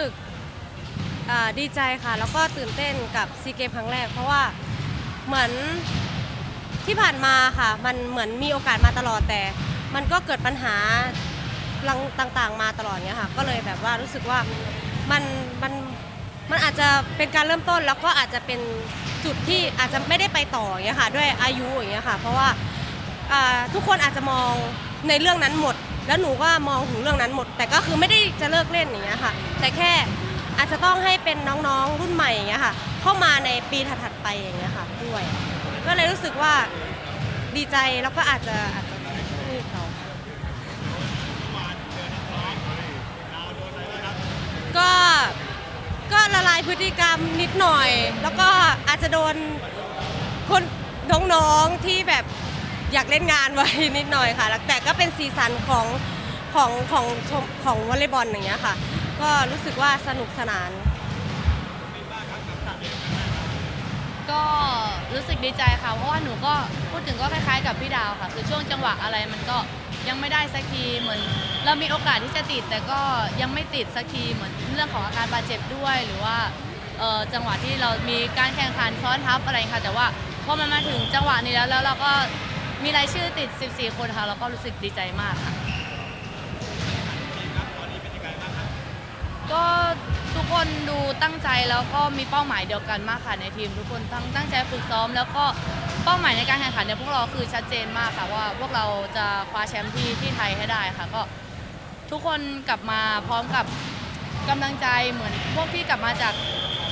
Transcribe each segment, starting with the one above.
สึกดีใจค่ะ แล้วก็ตื่นเต้นกับซีเกมครั้งแรก เพราะว่าเหมือนที่ผ่านมาค่ะ มันเหมือนมีโอกาสมาตลอดแต่ มันก็เกิดปัญหาต่างๆ มาตลอดเงี้ยค่ะ ก็เลยแบบว่ารู้สึกว่ามันมันมันอาจจะเป็นการเริ่มต้นแล้วก็อาจจะเป็นจุดที่อาจจะไม่ได้ไปต่ออย่างเงี้ยค่ะ ด้วยอายุอย่างเงี้ยค่ะ เพราะว่าทุกคนอาจจะมองในเรื่องนั้นหมด แล้วหนูก็มองถึงเรื่องนั้นหมด แต่ก็คือไม่ได้จะเลิกเล่นอย่างเงี้ยค่ะ แต่แค่อาจจะต้องให้เป็นน้องๆรุ่นใหม่อย่างเงี้ยค่ะ เข้ามาในปีถัดๆไปอย่างเงี้ยค่ะด้วย ก็เลยรู้สึกว่าดีใจแล้วก็อาจจะอาจจะนี่เขาก็ก็ละลายพฤติกรรมนิดหน่อย แล้วก็อาจจะโดนคนน้องๆที่แบบ อยากเล่นงานไว้นิดหน่อยค่ะแล้วแต่ก็เป็นสีสันของของของของวอลเลย์บอลอย่างเงี้ยค่ะ ก็รู้สึกว่าสนุกสนานก็รู้สึกดีใจค่ะเพราะว่าหนูก็พูดถึงก็คล้ายๆ กับพี่ดาวค่ะ คือช่วงจังหวะอะไรมันก็ยังไม่ได้สักทีเหมือน เรามีโอกาสที่จะติดแต่ก็ยังไม่ติดสักทีเหมือนเรื่องของอาการบาดเจ็บด้วยหรือว่าจังหวะที่เรามีการแข่งขันซ้อนทับอะไรค่ะ แต่ว่าพอมันมาถึงจังหวะนี้แล้วแล้วเราก็ มีรายชื่อติด 14 คนค่ะเราก็รู้สึกดีใจมากค่ะก็ทุกคนดูตั้งใจแล้วก็มีเป้าหมายเดียวกันมากค่ะในทีม ทุกคนตั้งตั้งใจฝึกซ้อม แล้วก็เป้าหมายในการแข่งขันเนี่ยพวกเราคือชัดเจนมากค่ะว่าพวกเราจะคว้าแชมป์ที่ที่ไทยให้ได้ค่ะ ก็ทุกคนกลับมาพร้อมกับกำลังใจเหมือนพวกที่กลับมาจาก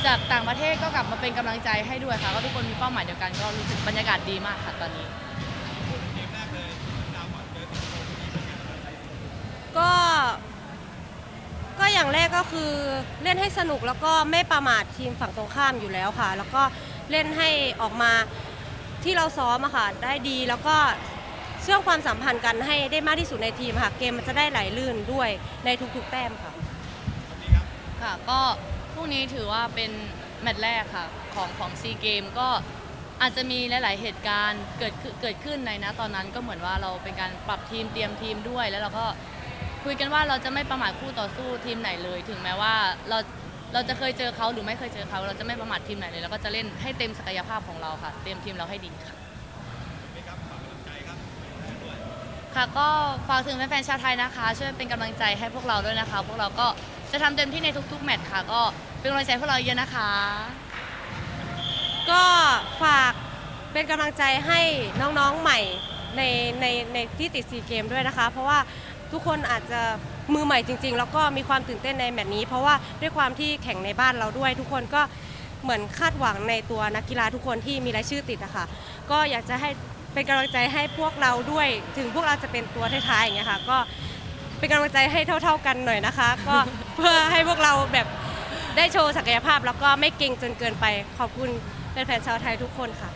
จากต่างประเทศก็กลับมาเป็นกำลังใจให้ด้วยค่ะ ก็ทุกคนมีเป้าหมายเดียวกันก็รู้สึกบรรยากาศดีมากค่ะตอนนี้ ก็ก็อย่างแร ก็คือเล่นให้สนุกแล้วก็ไม่ประมาททีมฝั่งตรงข้ามอยู่แล้วค่ะ แล้วก็เล่นให้ออกมาที่เราซ้อมอะค่ะได้ดีแล้วก็เชื่อมความสัมพันธ์กันให้ได้มากที่สุดในทีมค่ะเกมมันจะได้ไหลลื่นด้วยในทุกๆแต้มค่ะค่ะก็พรุ่งนี้ถือว่าเป็นแมตช์แรกค่ะของของซีเกมก็อาจจะมีหลาย ๆ เหตุการณ์เกิดเกิดขึ้นในนะตอนนั้นก็เหมือนว่าเราเป็นการปรับทีมเตรียมทีมด้วย แล้วเราก็ คุยกันว่าเราจะไม่ประมาทคู่ต่อสู้ทีมไหนเลย ถึงแม้ว่าเราเราจะเคยเจอเขาหรือไม่เคยเจอเขา เราจะไม่ประมาททีมไหนเลยแล้วก็จะเล่นให้เต็มศักยภาพของเราค่ะ เตรียมทีมเราให้ดีค่ะค่ะก็ฝากถึงแฟนๆชาวไทยนะคะ ช่วยเป็นกำลังใจให้พวกเราด้วยนะคะ พวกเราก็จะทำเต็มที่ในทุกๆแมตช์ค่ะ ก็เป็นกำลังใจให้พวกเราเยอะนะคะ ก็ฝากเป็นกำลังใจให้น้องๆใหม่ในในในที่ติดซีเกมด้วยนะคะ เพราะว่า ทุกคนอาจจะมือใหม่จริง ๆ แล้วก็มีความตื่นเต้นในแมตช์นี้ เพราะว่าด้วยความที่แข่งในบ้านเราด้วย ทุกคนก็เหมือนคาดหวังในตัวนักกีฬาทุกคนที่มีรายชื่อติดอะค่ะก็อยากจะให้เป็นกำลังใจให้พวกเราด้วย ถึงพวกเราจะเป็นตัวท้ายๆอย่างเงี้ยค่ะก็เป็นกำลังใจให้เท่า ๆกันหน่อยนะคะ ก็เพื่อให้พวกเราแบบได้โชว์ศักยภาพ แล้วก็ไม่เก่งจนเกินไปขอบคุณแฟนๆชาวไทยทุกคนค่ะ